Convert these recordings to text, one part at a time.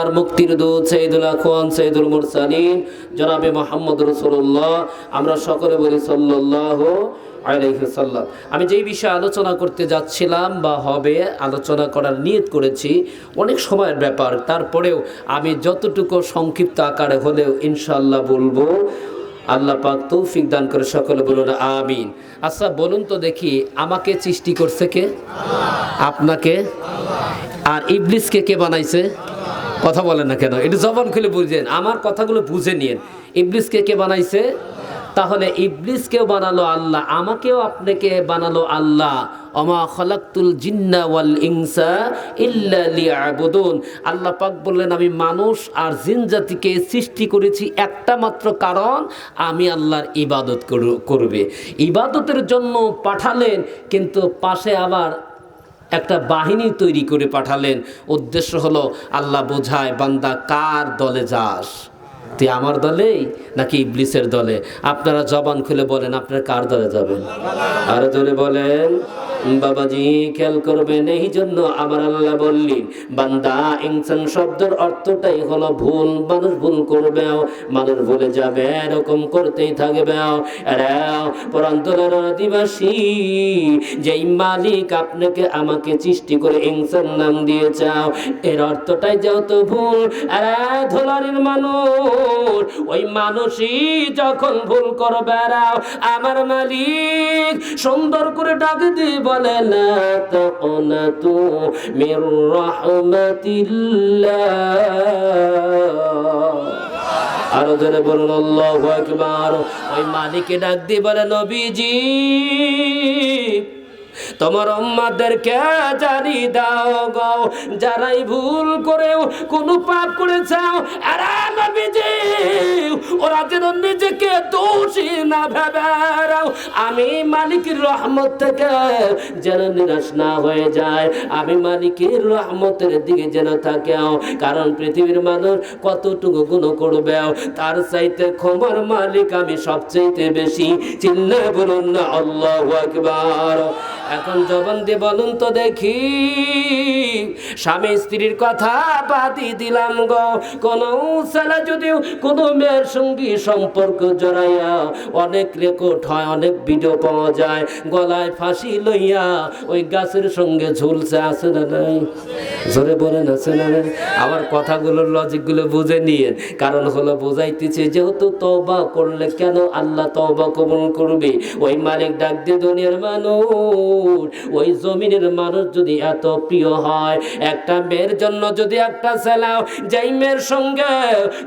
আর মুক্তির দূত সৈদুল আখওয়ান সৈদুল মুরসালিন, জনাবে মোহাম্মদ রসুল্লাহ আমরা সকলে বলি সাল্লাল্লাহু আলাইহি সাল্লাম আমি যেই বিষয়ে আলোচনা করতে যাচ্ছিলাম বা হবে আলোচনা করার নিয়ত করেছি, অনেক সময়ের ব্যাপার। তারপরেও আমি যতটুকু সংক্ষিপ্ত আকারে হলেও ইনশাআল্লাহ বলব। আল্লাহ পাক তৌফিক দান করে সকলে বলুন, আমিন। আচ্ছা বলুন তো দেখি, আমাকে সৃষ্টি করছে কে? আপনাকে? আর ইবলিসকে কে বানাইছে? কথা বলেন না কেন? এটা জবান খুলে বুঝেন, আমার কথাগুলো বুঝে নিন ইবলিসকে কে বানাইছে? তাহলে ইবলিসকেও বানালো আল্লাহ, আমাকেও আপনাকে বানালো আল্লাহ। অমা খলাক্তুল জিন্না ওয়াল ইনসা ইল্লা লিয়াবুদুন। আল্লাহ পাক বললেন, আমি মানুষ আর জিন জাতিকে সৃষ্টি করেছি একটা মাত্র কারণ, আমি আল্লাহর ইবাদত করু- করবে। ইবাদতের জন্য পাঠালেন, কিন্তু পাশে আবার একটা বাহিনী তৈরি করে পাঠালেন। উদ্দেশ্য হলো, আল্লাহ বোঝায়, বান্দা কার দলে যাস? তুই আমার দলেই নাকি ইবলিসের দলে? আপনারা জবান খুলে বলেন, আপনারা কার দলে যাবেন? আরও জোরে বলেন। বাবাজি খেয়াল করবেন, এই জন্য আমার আল্লাহ বললেন, বান্দা, ইনসান শব্দের অর্থটাই হলো ভুল, মানুষ ভুল করবে, মানুষ ভুলে যাবে, এরকম করতেই থাকবে। আদিবাসী, যেই মালিক আপনাকে আমাকে সৃষ্টি করে ইনসান নাম দিয়েছাও এর অর্থটাই যেহেতু ভুল, আরে, ধোলারির মানুষ, ওই মানুষই যখন ভুল করবে আমার মালিক সুন্দর করে ডাক দিয়ে বলে تقنطوا من رحمة الله আরও জনে বলুন, আল্লাহ আকবার। ওই মালিকে ডাক দিয়ে বলে, নবীজি তোমার উম্মাদেরকে জানি দাও গো। যারাই ভুল করেও কোনো পাপ করেছাও আরে নবীজি, ওরা যেন নিজেকে দোষী না ভেবে আমি মালিকের রহমত থেকে যেন নিরাশ না হয়ে যায়। আমি মালিকের রহমতের দিকে যেন থাকে কারণ পৃথিবীর মানুষ কতটুকু গুণ করবে তার চাইতে ক্ষমার মালিক আমি সবচাইতে বেশি। চিল্লে বলুন না, আল্লাহ আকবার। এখন জবান দিয়ে বলুন তো দেখি। স্বামী স্ত্রীর কথা বাদি দিলাম গো। কোন ছেলে যদিও কোন মেয়ের সঙ্গে সম্পর্ক জড়াইয়া অনেক রেকর্ড হয়, অনেক ভিডিও পাওয়া যায়। গলায় ফাঁসি লইয়া ওই গাছের সঙ্গে ঝুলছে, আছে না নাই? জোরে বলেন, আছে না নাই? আমার কথাগুলোর লজিকগুলো বুঝে নিয়ে কারণ হলো বোঝাইতেছে, যেহেতু তওবা করলে কেন আল্লাহ তওবা কবুল করবে? ওই মালিক ডাক দিয়ে, দুনিয়ার মানুষ ওই জমিনের মানুষ যদি এত প্রিয় হয়, একটা মেয়ের জন্য যদি একটা ছেলাও যেই মেয়ের সঙ্গে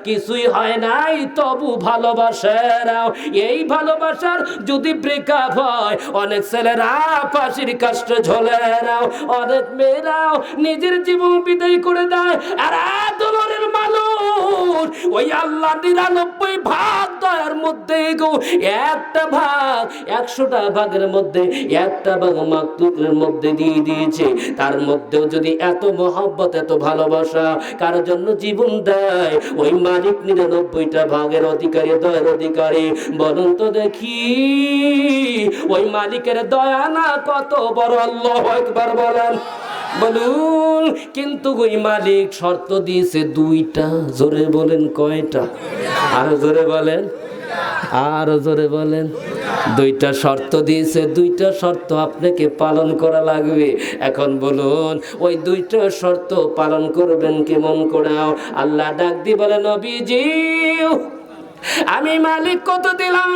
কিছুই হয় নাই, তবু ভালোবাসারাও এই ভালোবাসার যদি ব্রেকআপ হয়, অনেক ছেলেরা ফাঁসির কাষ্টে ঝোলে নাও অনেক মেয়েরাও নিজের জীবন বিদায় করে দেয়। আর আদরের মানুষ, ওই আল্লাহ নিরানব্বই ভাগ দয়ার মধ্যে গো। একটা ভাগ, একশোটা ভাগের মধ্যে, একটা ভাগ মাকতুকের মধ্যে দিয়ে দিয়েছে। তার মধ্যেও যদি এত মহব্বত, এত ভালোবাসা, কার জন্য জীবন দেয়, ওই মালিক নিরানব্বইটা ভাগের অধিকারী, দয়ার অধিকারী। বলুন তো দেখি, ওই মালিকের দয়া না কত বড়? আল্লাহ একবার বলেন। বলুন, কিন্তু ওই মালিক শর্ত দিয়েছে দুইটা, জোরে বলেন কয়টা? আরও জোরে বলেন। আরও জোরে বলেন। দুইটা শর্ত দিয়েছে, দুইটা শর্ত আপনাকে পালন করা লাগবে। এখন বলুন, ওই দুইটা শর্ত পালন করবেন কেমন করে আল্লাহ ডাক দি বলে, নবীজি, আমি মালিক কত দিলাম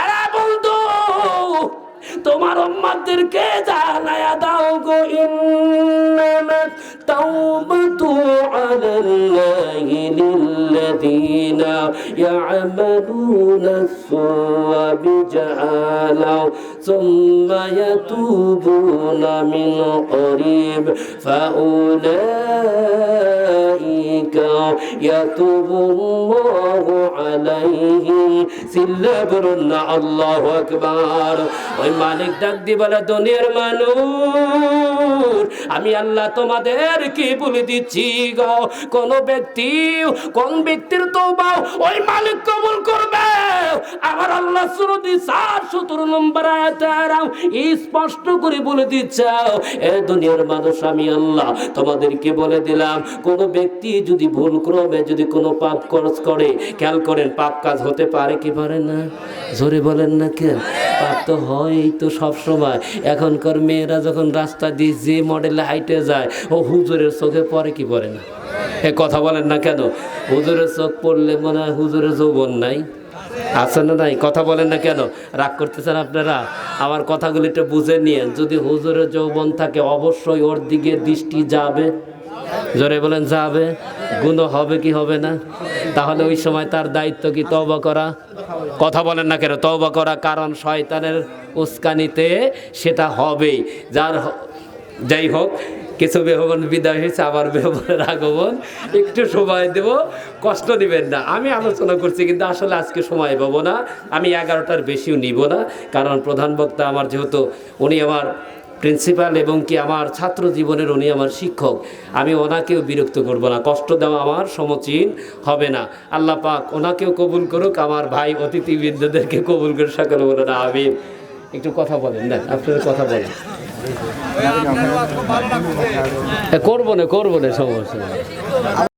এরা বন্ধু, তোমার উম্মাদেরকে জানায়া দাও গো, ইন্নামা তাওবাতু আলাল্লাহি লিল্লাযিনা ইয়ামালুনা السوء بجهالة ثم يتوبون من قريب فأولئك يتوب الله عليهم সিল্লাবরুন্না আল্লাহু আকবার ওই মালিক ডাক দি বলে দুনিয়ার মানুষ হুজুর, আমি আল্লাহ তোমাদের কি বলে দিচ্ছি গো, কোন ব্যক্তি, কোন ব্যক্তির তওবা ওই মালিক কবুল করবে। আমার আল্লাহ সুরদি সাত সতেরো নম্বর আয়াতারাম স্পষ্ট করে বলে দিচ্ছাও এ দুনিয়ার মানুষ, আমি আল্লাহ তোমাদেরকে বলে দিলাম, কোন ব্যক্তি যদি ভুল ক্রমে যদি কোনো পাপ খরচ করে, খেয়াল করেন পাপ কাজ হতে পারে কি পারে না? জোরে বলেন না কেন? পাপ তো হয় তো সব সময় এখনকার মেয়েরা যখন রাস্তা দিয়ে যে মডেলে হাইটে যায়, ও হুজুরের চোখে পরে কি পড়ে না? এ কথা বলেন না কেন? হুজুরের চোখ পড়লে মনে হয় হুজুরের যৌবন নাই। আছে না নাই? কথা বলেন না কেন? রাগ করতেছেন আপনারা? আমার কথাগুলো একটু বুঝে নিয়েন। যদি হুজুরের যৌবন থাকে, অবশ্যই ওর দিকে দৃষ্টি যাবে। জোরে বলেন, যাবে। গুণ হবে কি হবে না? তাহলে ওই সময় তার দায়িত্ব কি? তওবা করা? কথা বলেন না কেন? তওবা করা কারণ শয়তানের উস্কানিতে সেটা হবেই। যার যাই হোক কিছু বেহবন বিদায় হয়েছে, আবার বেহবনের আগমন একটু সময় দেব, কষ্ট দিবেন না। আমি আলোচনা করছি, কিন্তু আসলে আজকে সময় পাবো না। আমি এগারোটার বেশিও নিব না, কারণ প্রধান বক্তা আমার যেহেতু, উনি আমার প্রিন্সিপাল এবং কি আমার ছাত্র জীবনের উনি আমার শিক্ষক। আমি ওনাকেও বিরক্ত করব না। কষ্ট দেওয়া আমার সমচীন হবে না। আল্লাহ পাক ওনাকেও কবুল করুক, আমার ভাই অতিথিবৃন্দদেরকে কবুল করে সকলে বলে না আমি একটু কথা বলেন, না, আপনারা কথা বলেন। করব না করব না সমস্যা